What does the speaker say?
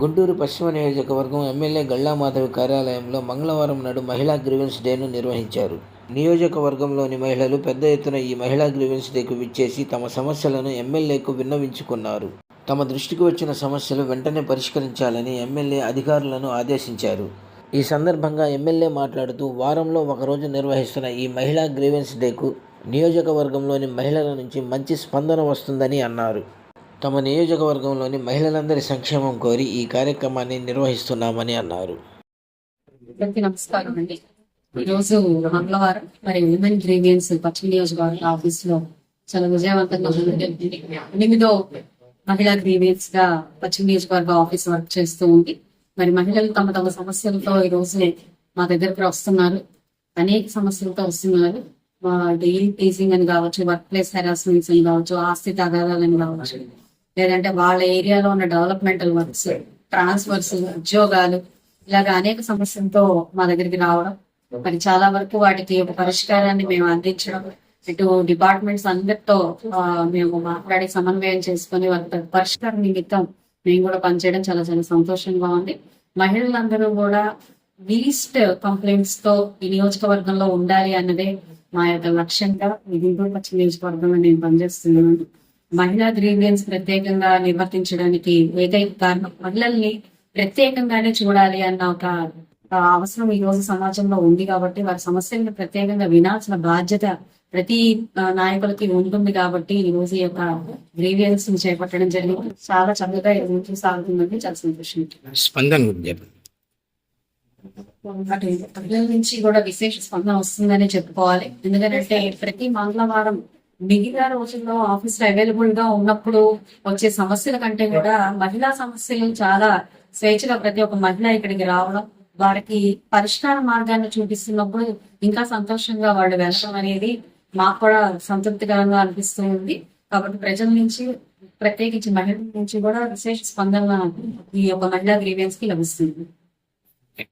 గుంటూరు పశ్చిమ నియోజకవర్గం ఎమ్మెల్యే గళ్ళా మాధవి కార్యాలయంలో మంగళవారం నాడు మహిళా గ్రీవెన్స్ డేను నిర్వహించారు. నియోజకవర్గంలోని మహిళలు పెద్ద ఎత్తున ఈ మహిళా గ్రీవెన్స్ డేకు విచ్చేసి తమ సమస్యలను ఎమ్మెల్యేకు విన్నవించుకున్నారు. తమ దృష్టికి వచ్చిన సమస్యలు వెంటనే పరిష్కరించాలని ఎమ్మెల్యే అధికారులను ఆదేశించారు. ఈ సందర్భంగా ఎమ్మెల్యే మాట్లాడుతూ వారంలో ఒకరోజు నిర్వహిస్తున్న ఈ మహిళా గ్రీవెన్స్ డేకు నియోజకవర్గంలోని మహిళల నుంచి మంచి స్పందన వస్తుందని అన్నారు. తమ నియోజకవర్గంలోని మహిళలందరి సంక్షేమం కోరి ఈ కార్యక్రమాన్ని నిర్వహిస్తున్నామని అన్నారు. నమస్కారం అండి. ఈరోజు మంగళవారం మరి ఉమెన్ గ్రీవియన్స్ పశ్చిమ నియోజకవర్గ ఆఫీస్లో చాలా విజయవంతంగా ఎనిమిదో మహిళా గ్రీవియన్స్గా పశ్చిమ నియోజకవర్గ ఆఫీస్ వర్క్ చేస్తూ ఉంది. మరి మహిళలు తమ తమ సమస్యలతో ఈ రోజు మా దగ్గరకు వస్తున్నారు. అనేక సమస్యలతో వస్తున్నారు. డైలీ టీజింగ్ అని కావచ్చు వర్క్ ప్లేస్ హెరాస్మెంట్స్ అని కావచ్చు ఆస్తి తగాదాలని కావచ్చు. లేదంటే వాళ్ళ ఏరియాలో ఉన్న డెవలప్మెంటల్ వర్క్స్ ట్రాన్స్ఫర్స్ ఉద్యోగాలు ఇలాగ అనేక సమస్యలతో మా దగ్గరికి రావడం. మరి చాలా వరకు వాటికి ఒక పరిష్కారాన్ని మేము అందించడం. ఇటు డిపార్ట్మెంట్స్ అందరితో మేము మాట్లాడి సమన్వయం చేసుకుని వాళ్ళ పరిష్కారం నిమిత్తం మేము కూడా పనిచేయడం చాలా చాలా సంతోషంగా ఉంది. మహిళలందరూ కూడా లీస్ట్ కంప్లైంట్స్తో ఈ నియోజకవర్గంలో ఉండాలి అన్నదే మా యొక్క లక్ష్యంగా. గుంటూరు పశ్చిమ నియోజకవర్గంలో నేను పనిచేస్తున్నాను. మహిళా గ్రీవియన్స్ ప్రత్యేకంగా నిర్వర్తించడానికి ఏకైక కారణం మహిళల్ని ప్రత్యేకంగానే చూడాలి అన్న ఒక అవసరం ఈ రోజు సమాజంలో ఉంది కాబట్టి వారి సమస్యలను ప్రత్యేకంగా వినాల్సిన బాధ్యత ప్రతి నాయకులకి ఉంటుంది కాబట్టి ఈ రోజు ఈ యొక్క గ్రీవియన్స్ని చేపట్టడం జరిగింది. చాలా చక్కగా రోజు సాగుతుందని చాలా సంతోషం. అటు ప్రజల నుంచి కూడా విశేష స్పందన వస్తుందని చెప్పుకోవాలి. ఎందుకంటే ప్రతి మంగళవారం మిగతా రోజుల్లో ఆఫీస్లో అవైలబుల్గా ఉన్నప్పుడు వచ్చే సమస్యల కంటే కూడా మహిళా సమస్యలు చాలా స్వేచ్ఛగా ప్రతి ఒక్క మహిళ ఇక్కడికి రావడం వారికి పరిష్కార మార్గాన్ని చూపిస్తున్నప్పుడు ఇంకా సంతోషంగా వాళ్ళు వెళ్ళడం అనేది మాకు కూడా సంతృప్తికరంగా అనిపిస్తూ ఉంది. కాబట్టి ప్రజల నుంచి ప్రత్యేకించి మహిళల నుంచి కూడా విశేష స్పందన ఈ యొక్క మహిళా గ్రీవియన్స్కి లభిస్తుంది.